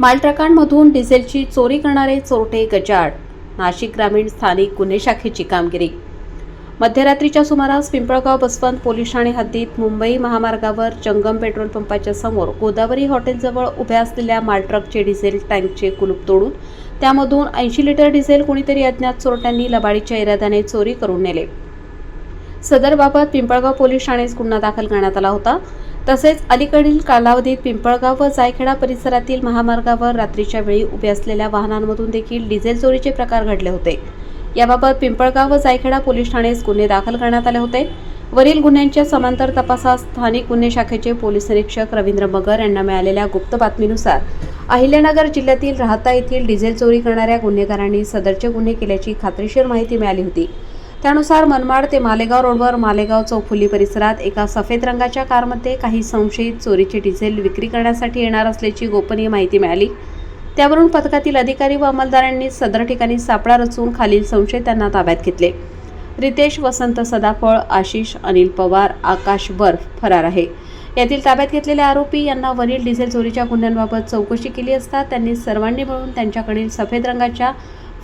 मालट्रकांमधून डिझेलची चोरी करणारे चोरटे गजाड नाशिक ग्रामीण स्थानिक गुन्हे शाखेची कामगिरी. मध्यरात्रीच्या सुमारास पिंपळगाव बसवंत पोलीस ठाणे हद्दीत मुंबई महामार्गावर जंगम पेट्रोल पंपाच्या समोर गोदावरी हॉटेलजवळ उभ्या असलेल्या मालट्रकचे डिझेल टँकचे कुलूप तोडून त्यामधून ऐंशी लिटर डिझेल कोणीतरी अज्ञात चोरट्यांनी लबाडीच्या इराद्याने चोरी करून नेले. सदरबाबत पिंपळगाव पोलीस ठाणेस गुन्हा दाखल करण्यात आला होता. तसेच अलीकडील कालावधीत पिंपळगाव व जायखेडा परिसरातील महामार्गावर रात्रीच्या वेळी उभे असलेल्या वाहनांमधून देखील डिझेल चोरीचे प्रकार घडले होते. याबाबत पिंपळगाव व जायखेडा पोलीस ठाणेस गुन्हे दाखल करण्यात आले होते. वरील गुन्ह्यांच्या समांतर तपासात स्थानिक गुन्हे शाखेचे पोलीस निरीक्षक रवींद्र मगर यांना मिळालेल्या गुप्त बातमीनुसार अहिल्यानगर जिल्ह्यातील राहता येथील डिझेल चोरी करणाऱ्या गुन्हेगारांनी सदरचे गुन्हे केल्याची खात्रीशीर माहिती मिळाली होती. त्यानुसार मनमाड ते मालेगाव रोडवर मालेगाव चौफुली परिसरात एका सफेद रंगाच्या कारमध्ये काही संशयित चोरीचे डिझेल विक्री करण्यासाठी येणार असल्याची गोपनीय माहिती मिळाली. त्यावरून पथकातील अधिकारी व अंमलदारांनी सदर ठिकाणी सापळा रचून खालील संशयितांना ताब्यात घेतले. रितेश वसंत सदाफळ आशिष अनिल पवार आकाश बर्फ फरार आहे. यातील ताब्यात घेतलेले आरोपी यांना वरील डिझेल चोरीच्या गुन्ह्यांबाबत चौकशी केली असता त्यांनी सर्वांनी मिळून त्यांच्याकडील सफेद रंगाच्या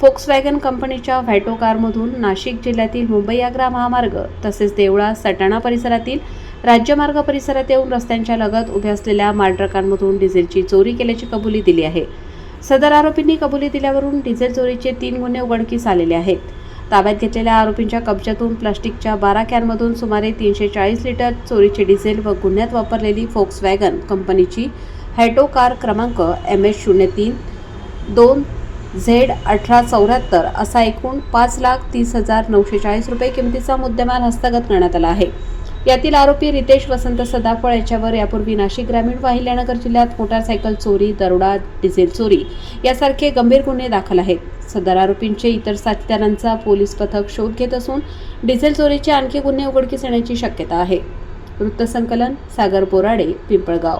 फोक्सवॅगन कंपनीच्या व्हॅटो कारमधून नाशिक जिल्ह्यातील मुंबई आग्रा महामार्ग तसेच देवळा सटाणा परिसरातील राज्यमार्ग परिसरात येऊन रस्त्यांच्या लगत उभ्या असलेल्या मालट्रकांमधून डिझेलची चोरी केल्याची कबुली दिली आहे. सदर आरोपींनी कबुली दिल्यावरून डिझेल चोरीचे तीन गुन्हे उघडकीस आलेले आहेत. ताब्यात घेतलेल्या आरोपींच्या कब्जातून प्लास्टिकच्या बारा कॅनमधून सुमारे तीनशे चाळीस लिटर चोरीचे डिझेल व गुन्ह्यात वापरलेली फोक्सवॅगन कंपनीची हॅटो कार क्रमांक एम एच शून्य तीन दोन झेड अठरा चौऱ्याहत्तर असा एकूण पाच लाख तीस हजार नऊशे चाळीस रुपये किमतीचा मुद्देमाल हस्तगत करण्यात आला आहे. यातील आरोपी रितेश वसंत सदाफळ याच्यावर यापूर्वी नाशिक ग्रामीण व अहिल्यानगर जिल्ह्यात मोटारसायकल चोरी दरोडा डिझेल चोरी यासारखे गंभीर गुन्हे दाखल आहेत. सदर आरोपींचे इतर साथीदारांचा पोलीस पथक शोध घेत असून डिझेल चोरीचे आणखी गुन्हे उघडकीस येण्याची शक्यता आहे. वृत्तसंकलन सागर बोराडे पिंपळगाव.